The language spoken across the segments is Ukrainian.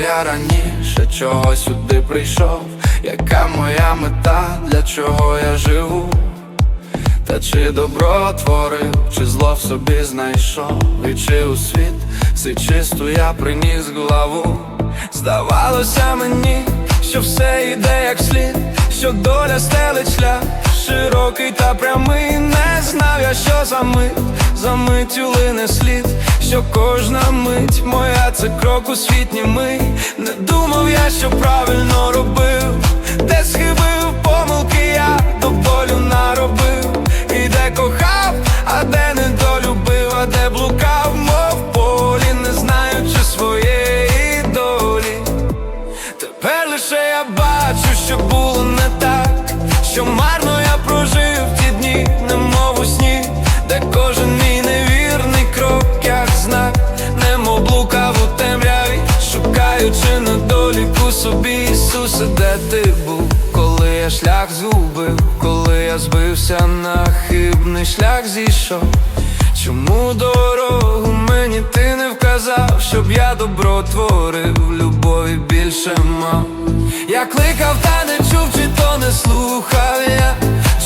я раніше чого сюди прийшов, яка моя мета, для чого я живу, та чи добро творив, чи зло в собі знайшов, і чи у світ все чисто я приніс главу. Здавалося мені, що все йде як слід, що доля стелить шлях широкий та прямий, не знав я, що за мить, за миттю лине слід, що кожна мить моя це крок у світ німий Не думав я, що правильно робив, де схибив помилки, я до болю наробив, і де кохав, а де недолюбив, а де блукав, мов полі, не знаючи своєї долі. Тепер лише я бачу, що було не так, що марно я прожив ті дні, немов у сні, де кожен я шлях згубив, коли я збився на хибний шлях зійшов. Чому дорогу мені ти не вказав, щоб я добро творив, любові більше мав? Я кликав, та не чув, чи то не слухав я,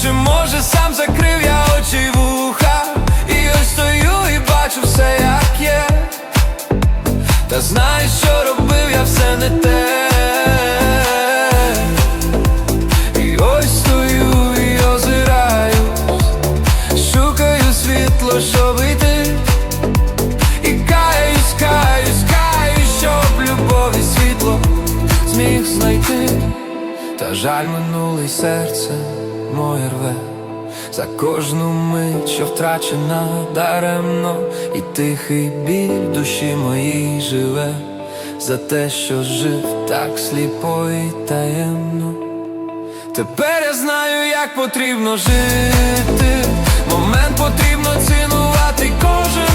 чи може сам закрив я очі й вуха, і ось стою і бачу все, як є. Та знаєш, що робив я все не те. Жаль минулий серце моє рве за кожну мить, що втрачена даремно, і тихий біль душі моїй живе, за те, що жив так сліпо і таємно. Тепер я знаю, як потрібно жити. Момент потрібно цінувати кожен